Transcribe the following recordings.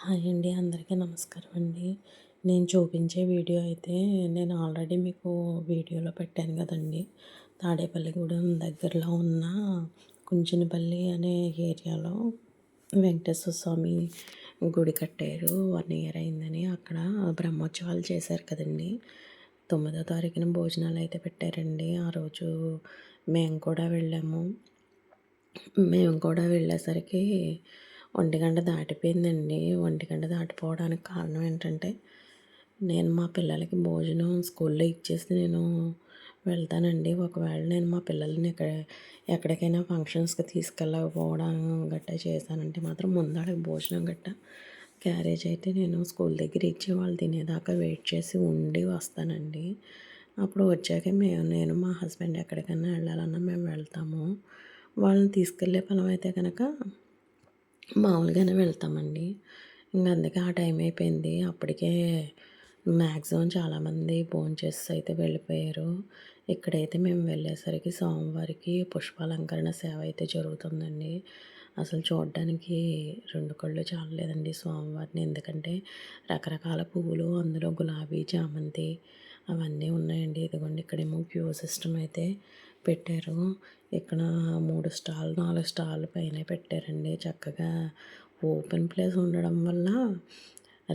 Hi అండి అందరికీ నమస్కారం అండి. నేను చూపించే వీడియో అయితే నేను ఆల్రెడీ మీకు వీడియోలో పెట్టాను కదండి. తాడేపల్లిగూడెం దగ్గరలో ఉన్న కుంచినపల్లి అనే ఏరియాలో వెంకటేశ్వర స్వామి గుడి కట్టారు. వన్ ఇయర్ అయిందని అక్కడ బ్రహ్మోత్సవాలు చేశారు కదండి. తొమ్మిదో తారీఖున భోజనాలు అయితే పెట్టారండి. ఆ రోజు మేము కూడా వెళ్ళాము. మేము కూడా వెళ్ళేసరికి ఒంటిగంట దాటిపోయిందండి. ఒంటిగంట దాటిపోవడానికి కారణం ఏంటంటే నేను మా పిల్లలకి భోజనం స్కూల్లో ఇచ్చేసి నేను వెళ్తానండి. ఒకవేళ నేను మా పిల్లల్ని ఎక్కడ ఎక్కడికైనా ఫంక్షన్స్కి తీసుకెళ్ళకపోవడం గట్టా చేశానంటే మాత్రం ముందడకి భోజనం గట్ట క్యారేజ్ అయితే నేను స్కూల్ దగ్గర ఇచ్చి వాళ్ళు తినేదాకా వెయిట్ చేసి ఉండి వస్తానండి. అప్పుడు వచ్చాక మేము నేను మా హస్బెండ్ ఎక్కడికైనా వెళ్ళాలన్నా మేము వెళ్తాము. వాళ్ళని తీసుకెళ్ళే పనం అయితే కనుక మామూలుగానే వెళ్తామండి. ఇంకా అందుకే ఆ టైం అయిపోయింది. అప్పటికే మ్యాక్సిమం చాలామంది భోంచేసి అయితే వెళ్ళిపోయారు. ఇక్కడైతే మేము వెళ్ళేసరికి సోమవారికి పుష్పాలంకరణ సేవ అయితే జరుగుతుందండి. అసలు చూడడానికి రెండు కళ్ళు చాలలేదండి స్వామివారిని ఎందుకంటే రకరకాల పువ్వులు అందులో గులాబీ చామంతి అవన్నీ ఉన్నాయండి. ఇదిగోండి ఇక్కడేమో క్యూ సిస్టమ్ అయితే పెట్టారు. ఇక్కడ మూడు స్టాల్ నాలుగు స్టాల్ పైన పెట్టారండి. చక్కగా ఓపెన్ ప్లేస్ ఉండడం వల్ల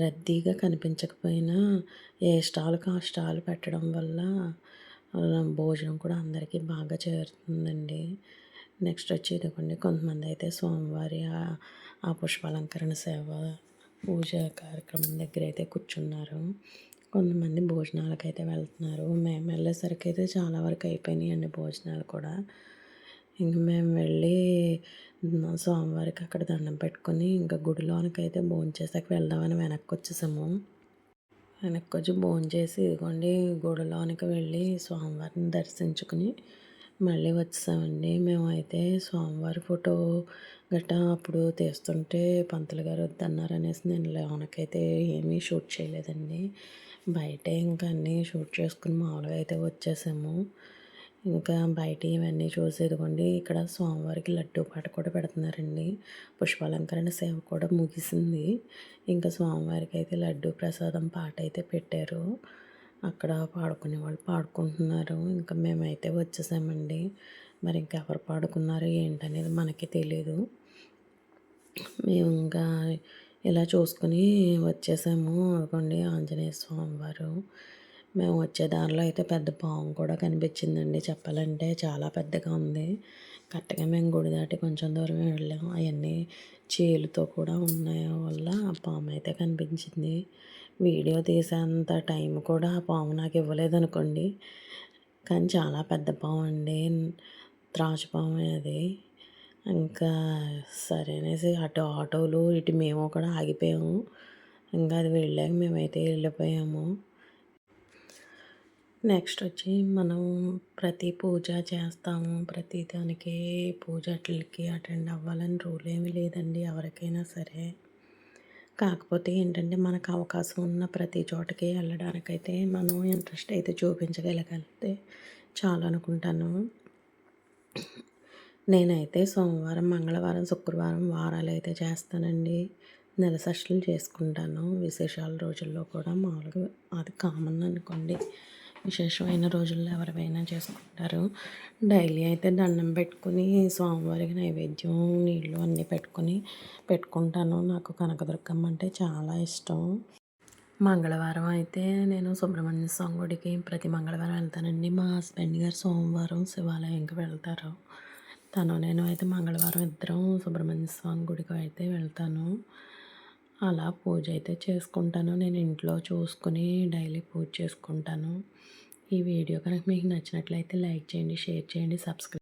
రద్దీగా కనిపించకపోయినా ఏ స్టాల్కి ఆ స్టాల్ పెట్టడం వల్ల భోజనం కూడా అందరికీ బాగా చేరుతుందండి. నెక్స్ట్ వచ్చి ఇదిగోండి కొంతమంది అయితే సోమవారి ఆ పుష్పాలంకరణ సేవ పూజ కార్యక్రమం దగ్గర అయితే కూర్చున్నారు. కొంతమంది భోజనాలకు అయితే వెళ్తున్నారు. మేము వెళ్ళేసరికి అయితే చాలా వరకు అయిపోయినాయండి భోజనాలు కూడా. ఇంక మేము వెళ్ళి స్వామివారికి అక్కడ దండం పెట్టుకొని ఇంకా గుడిలోనికి అయితే భోంచేసాక వెళ్దామని వెనక్కి వచ్చేసాము వెనక్కి వచ్చి భోంచేసి ఇదిగోండి గుడిలోనికి వెళ్ళి స్వామివారిని దర్శించుకుని మళ్ళీ వచ్చేసామండి. మేమైతే స్వామివారి ఫోటో గట్టా అప్పుడు తీస్తుంటే పంతులు గారు వద్దన్నారు అనేసి నేను లోనకైతే ఏమీ షూట్ చేయలేదండి. బయటే ఇంకా అన్నీ షూట్ చేసుకుని మామూలుగా అయితే వచ్చేసాము. ఇంకా బయట ఇవన్నీ చూసి ఇదిగోండి ఇక్కడ స్వామివారికి లడ్డు పాట కూడా పెడుతున్నారండి. పుష్పాలంకరణ సేవ కూడా ముగిసింది. ఇంకా స్వామివారికి అయితే లడ్డు ప్రసాదం పాట అయితే పెట్టారు. అక్కడ పాడుకునే వాళ్ళు పాడుకుంటున్నారు. ఇంకా మేమైతే వచ్చేసామండి. మరి ఇంకెవరు పాడుకున్నారు ఏంటనేది మనకి తెలీదు. మేము ఇంకా ఇలా చూసుకుని వచ్చేసాము అనుకోండి ఆంజనేయ స్వామి వారు. మేము వచ్చే దారిలో అయితే పెద్ద పాము కూడా కనిపించిందండి. చెప్పాలంటే చాలా పెద్దగా ఉంది. కరెక్ట్గా మేము గుడి దాటి కొంచెం దూరం వెళ్ళాము అవన్నీ చేలుతో కూడా ఉన్నాయి. వల్ల ఆ పాము అయితే కనిపించింది. వీడియో తీసేంత టైం కూడా ఆ పాము నాకు ఇవ్వలేదు అనుకోండి. కానీ చాలా పెద్ద పాము అండి. త్రాచు పాము అది. ఇంకా సరే అనేసి అటు ఆటోలు ఇటు మేము కూడా ఆగిపోయాము. ఇంకా అది వెళ్ళాక మేమైతే వెళ్ళిపోయాము. నెక్స్ట్ వచ్చి మనం ప్రతి పూజ చేస్తాము. ప్రతి దానికి పూజలకి అటెండ్ అవ్వాలని రూల్ ఏమీ లేదండి ఎవరికైనా సరే. కాకపోతే ఏంటంటే మనకు అవకాశం ఉన్న ప్రతి చోటకి వెళ్ళడానికైతే మనం ఇంట్రెస్ట్ అయితే చూపించగలిగితే చాలా అనుకుంటాను. నేనైతే సోమవారం మంగళవారం శుక్రవారం వారాలు అయితే చేస్తానండి. నెల సెషన్లు చేసుకుంటాను. విశేషాల రోజుల్లో కూడా మామూలుగా అది కామన్ అనుకోండి. విశేషమైన రోజుల్లో ఎవరివైనా చేసుకుంటారు. డైలీ అయితే దండం పెట్టుకుని స్వామివారికి నైవేద్యం నీళ్ళు అన్నీ పెట్టుకుని పెట్టుకుంటాను. నాకు కనకదుర్గమ్మ అంటే చాలా ఇష్టం. మంగళవారం అయితే నేను సుబ్రహ్మణ్య స్వామి గుడికి ప్రతి మంగళవారం వెళ్తానండి. మా హస్బెండ్ గారు సోమవారం శివాలయంకి వెళ్తారు. తను నేను అయితే మంగళవారం ఇద్దరం సుబ్రహ్మణ్య స్వామి గుడికి అయితే వెళ్తాను. అలా పూజ అయితే చేసుకుంటాను. నేను ఇంట్లో చూసుకుని డైలీ పూజ చేసుకుంటాను. ఈ వీడియో కనుక మీకు నచ్చినట్లయితే లైక్ చేయండి షేర్ చేయండి సబ్స్క్రైబ్